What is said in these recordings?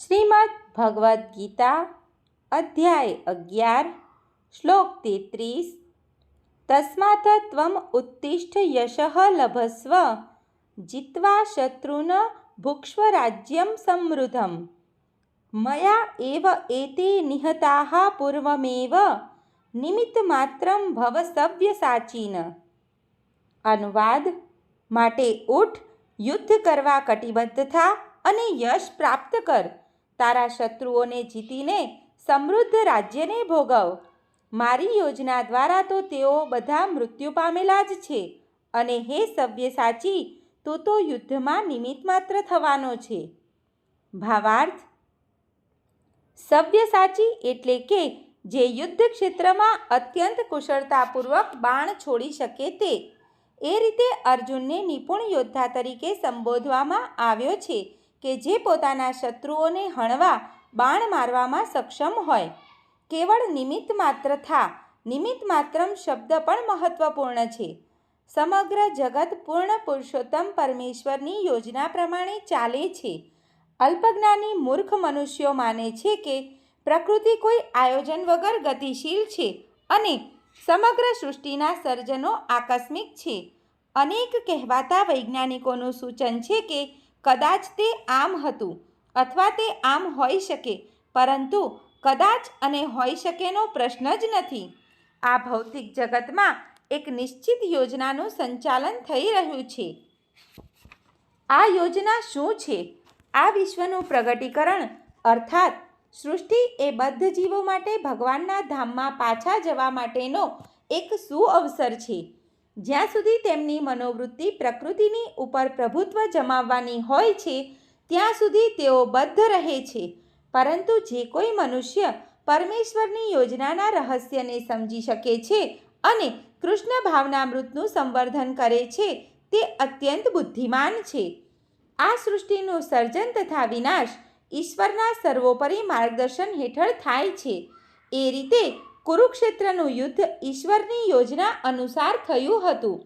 શ્રીમદ ભગવદ્ ગીતા, અધ્યાય અગિયાર, શ્લોક તેત્રીસ, તસ્માત ત્વમ ઉત્તિષ્ઠ યશ લભસ્વ, જીત્વા શત્રુન ભુક્ષ્વ રાજ્યમ સમૃદ્ધમ મયા એવ એતે નિહતા પૂર્વમેવ નિમિત્તમાત્રમ ભવ સવ્યસાચીન અનુવાદ, માટે ઉઠ, યુદ્ધ કરવા કટિબદ્ધ થા અને યશ પ્રાપ્ત કર. તારા શત્રુઓને જીતીને સમૃદ્ધ રાજ્યને ભોગવ. મારી યોજના દ્વારા તો તેઓ બધા મૃત્યુ પામેલા જ છે અને હે સવ્યસાચી સાચી, તો યુદ્ધમાં નિમિત્ત માત્ર થવાનો છે. ભાવાર્થ સવ્યસાચી એટલે કે જે યુદ્ધ ક્ષેત્રમાં અત્યંત કુશળતાપૂર્વક બાણ છોડી શકે તે. એ રીતે અર્જુનને નિપુણ યોદ્ધા તરીકે સંબોધવામાં આવ્યો છે. કે જે પોતાના શત્રુઓને હણવા, બાણ મારવામાં સક્ષમ હોય. કેવળ નિમિત્ત માત્ર થા, નિમિત્ત માત્રમ શબ્દ પણ મહત્વપૂર્ણ છે. સમગ્ર જગત પૂર્ણ પુરુષોત્તમ પરમેશ્વરની યોજના પ્રમાણે ચાલે છે. અલ્પજ્ઞાની મૂર્ખ મનુષ્યો માને છે કે પ્રકૃતિ કોઈ આયોજન વગર ગતિશીલ છે અને સમગ્ર સૃષ્ટિના સર્જનો આકસ્મિક છે. અનેક કહેવાતા વૈજ્ઞાનિકોનું સૂચન છે કે કદાચ તે આમ હતું અથવા તે આમ હોઈ શકે, પરંતુ કદાચ અને હોઈ શકેનો પ્રશ્ન જ નથી. આ ભૌતિક જગતમાં એક નિશ્ચિત યોજનાનું સંચાલન થઈ રહ્યું છે. આ યોજના શું છે? આ વિશ્વનું પ્રગટીકરણ અર્થાત સૃષ્ટિ એ બદ્ધ જીવો માટે ભગવાનના ધામમાં પાછા જવા માટેનો એક સુઅવસર છે. જ્યાં સુધી તેમની મનોવૃત્તિ પ્રકૃતિની ઉપર પ્રભુત્વ જમાવવાની હોય છે, ત્યાં સુધી તેઓ બદ્ધ રહે છે. પરંતુ જે કોઈ મનુષ્ય પરમેશ્વરની યોજનાના રહસ્યને સમજી શકે છે અને કૃષ્ણ ભાવનામૃતનું સંવર્ધન કરે છે, તે અત્યંત બુદ્ધિમાન છે. આ સૃષ્ટિનું સર્જન તથા વિનાશ ઈશ્વરના સર્વોપરી માર્ગદર્શન હેઠળ થાય છે. એ રીતે કુરુક્ષેત્રનું યુદ્ધ ઈશ્વરની યોજના અનુસાર થયું હતું.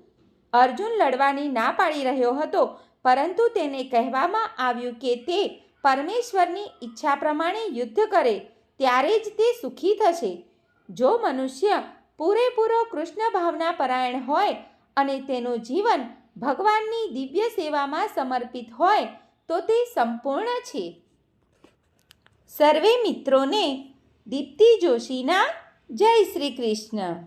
અર્જુન લડવાની ના પાડી રહ્યો હતો, પરંતુ તેને કહેવામાં આવ્યું કે તે પરમેશ્વરની ઈચ્છા પ્રમાણે યુદ્ધ કરે, ત્યારે જ તે સુખી થશે. જો મનુષ્ય પૂરેપૂરો કૃષ્ણ ભાવના પરાયણ હોય અને તેનું જીવન ભગવાનની દિવ્ય સેવામાં સમર્પિત હોય, તો તે સંપૂર્ણ છે. સર્વે મિત્રોને દીપ્તિ જોશીના જય શ્રી કૃષ્ણ.